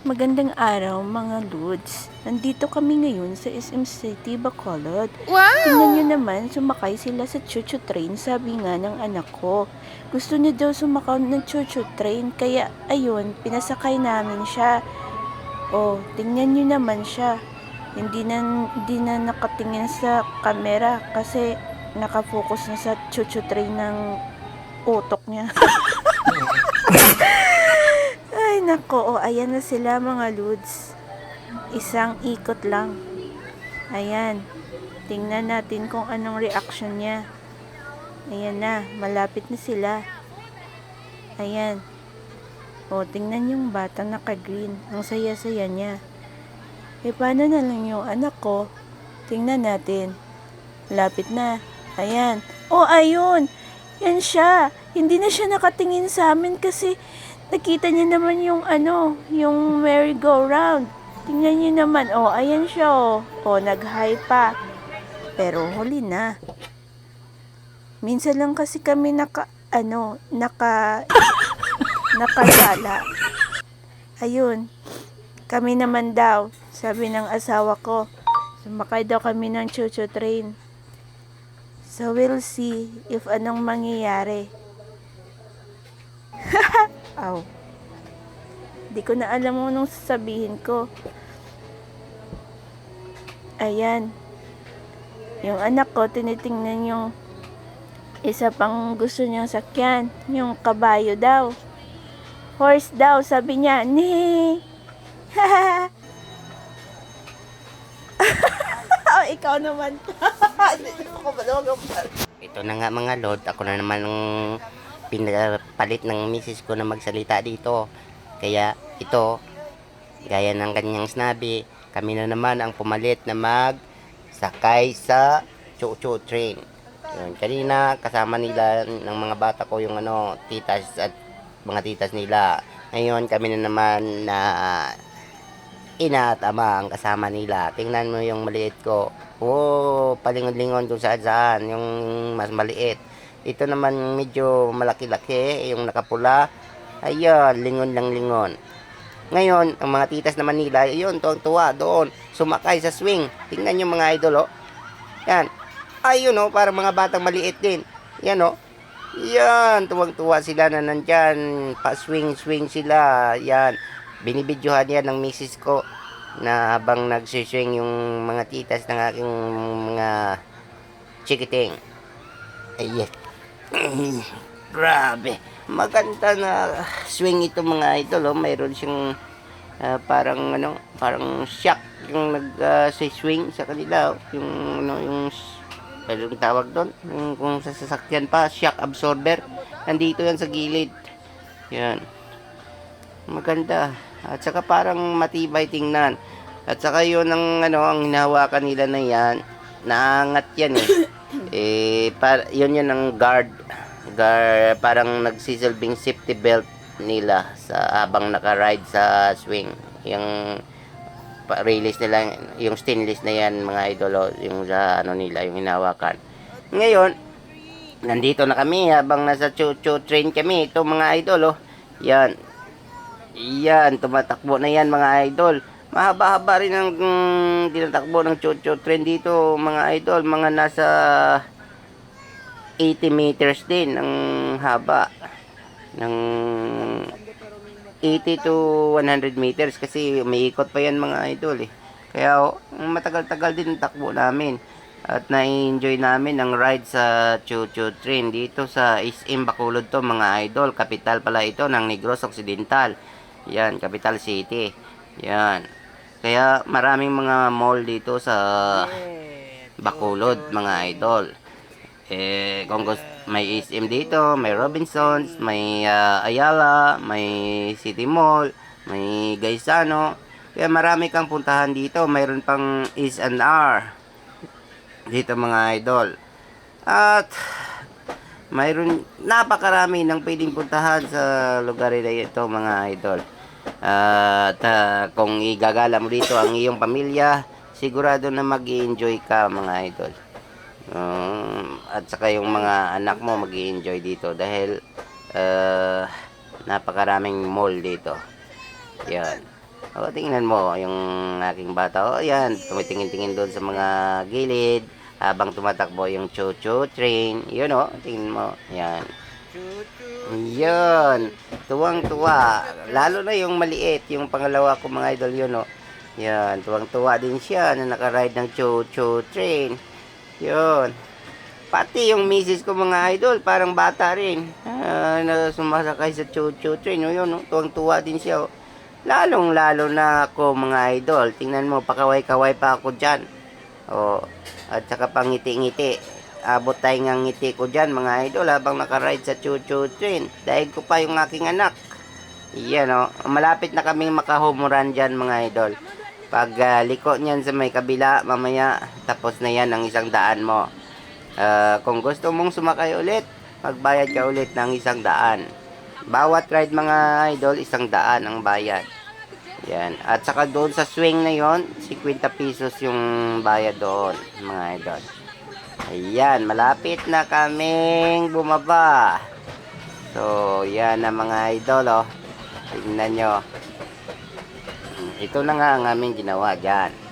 Magandang araw mga Lods. Nandito kami ngayon sa SM City, Bacolod. Wow! Tingnan nyo naman, sumakay sila sa chuchu train, sabi nga ng anak ko. Gusto niya daw sumakay ng chuchu train, kaya ayun, pinasakay namin siya. Oh, tingnan nyo naman siya. Hindi na, hindi na nakatingin sa camera kasi nakafocus na sa chuchu train ng utok niya. Nako. O, ayan na sila mga Lods. Isang ikot lang. Ayan. Tingnan natin kung anong reaction niya. Ayan na. Malapit na sila. Ayan. O, tingnan yung bata naka-green. Ang saya-saya niya. E, paano na lang yung anak ko? Tingnan natin. Lapit na. Ayan. O, ayun. Yan siya. Hindi na siya nakatingin sa amin kasi nakita niya naman yung ano, yung merry-go-round. Tingnan niyo naman. O, ayan siya o. O, nag-high pa. Pero huli na. Minsan lang kasi kami naka, ano, naka, nakagala. Ayun. Kami naman daw, sabi ng asawa ko, sumakay daw kami ng chuchu train. So we'll see if anong mangyayari. Aw. Di ko na alam mo nung sasabihin ko. Ayan. Yung anak ko, tinitingnan yung isa pang gusto niyang sakyan. Yung kabayo daw. Horse daw, sabi niya. Nee. oh, ikaw naman. Ito na nga mga lord, ako na naman ang pinapalit ng misis ko na magsalita dito. Kaya ito, gaya ng kanyang sinabi, kami na naman ang pumalit na mag sakay sa chuchu train. Yun, kanina kasama nila ng mga bata ko yung ano, titas at mga titas nila. Ngayon kami na naman na ina at ama ang kasama nila. Tingnan mo yung maliit ko. Oo, palingon-lingon kung saan saan. Yung mas maliit. Ito naman medyo malaki-laki. Yung nakapula. Ayun, lingon lang lingon. Ngayon, ang mga titas naman nila, ayun, tuwang-tuwa doon. Sumakay sa swing. Tingnan yung mga idol, oh. Yan. Ayun, oh, parang mga batang maliit din. Yan, oh. Yan, tuwang-tuwa sila na nandyan. Pa-swing-swing sila. Yan. Binibidyohan yan ng misis ko na habang nagsiswing yung mga titas ng aking mga chikiting. Ayan. Grabe. Maganda na swing ito mga idol. Oh. Mayroon siyang ah, parang ano, parang shock yung nag ah, sa swing sa kanila. oh. Yung ano, yung s- anong tawag doon? Yung kung sa sasakyan pa, shock absorber. Nandito yan sa gilid. Yan. Maganda. At saka parang matibay tingnan. At saka yun ang ano ang hinahawakan nila na yan. Naangat yan eh. eh par yun yun ang guard. Guard parang nagsisilbing safety belt nila sa habang naka-ride sa swing. Yung release nila yung stainless na yan mga idol oh, yung sa ano nila yung hinahawakan. Ngayon, nandito na kami habang nasa chu-chu train kami. Ito mga idol oh. Yan, yan, tumatakbo na yan mga idol. Mahaba-haba rin ang mm, tinatakbo ng chocho train dito mga idol. Mga nasa 80 meters din ang haba. Ng 80 to 100 meters kasi umiikot pa yan mga idol eh. Kaya oh, matagal-tagal din ang takbo namin. At na-enjoy namin ang ride sa Chuchu Train dito sa SM Bacolod to mga idol. Kapital pala ito ng Negros Occidental. Yan, Capital City. Yan. Kaya maraming mga mall dito sa Bacolod mga idol. Eh, kung gusto, may SM dito, may Robinsons, may ah, Ayala, may City Mall, may Gaisano. Kaya marami kang puntahan dito. Mayroon pang Is and R dito mga idol. At mayroon napakarami ng pwedeng puntahan sa lugar na ito mga idol. At ah, kung igagala mo dito ang iyong pamilya, sigurado na mag enjoy ka mga idol. Um, at saka yung mga anak mo mag enjoy dito dahil ah, napakaraming mall dito. Yan. O, tingnan mo, yung aking bata. O, yan, tumitingin-tingin doon sa mga gilid. Habang tumatakbo yung choo-choo train. Yun, o, tingnan mo. Yan. Yun. Tuwang-tuwa. Lalo na yung maliit, yung pangalawa ko mga idol yun, o. Yan, tuwang-tuwa din siya na nakaride ng choo-choo train. Yun. Pati yung misis ko mga idol, parang bata rin. Ah, na sumasakay sa choo-choo train. O, yun, o. tuwang-tuwa din siya, o. Lalong-lalo na ako mga idol. Tingnan mo, pakaway-kaway pa ako dyan. O, at saka pangiti-ngiti. Abot tayo ng ngiti ko dyan mga idol habang nakaride sa choo-choo train. Dahil ko pa yung aking anak. Yan o. Malapit na kaming makahumuran dyan mga idol. Pag ah, liko niyan sa may kabila, mamaya tapos na yan ang isang daan mo. Ah, kung gusto mong sumakay ulit, magbayad ka ulit ng isang daan. Bawat ride mga idol, isang daan ang bayad. Yan. At saka doon sa swing na yon 50 pesos yung bayad doon, mga idol. Ayan, malapit na kaming bumaba. So, yan na mga idol, oh. Tingnan nyo. Ito na nga ang aming ginawa dyan.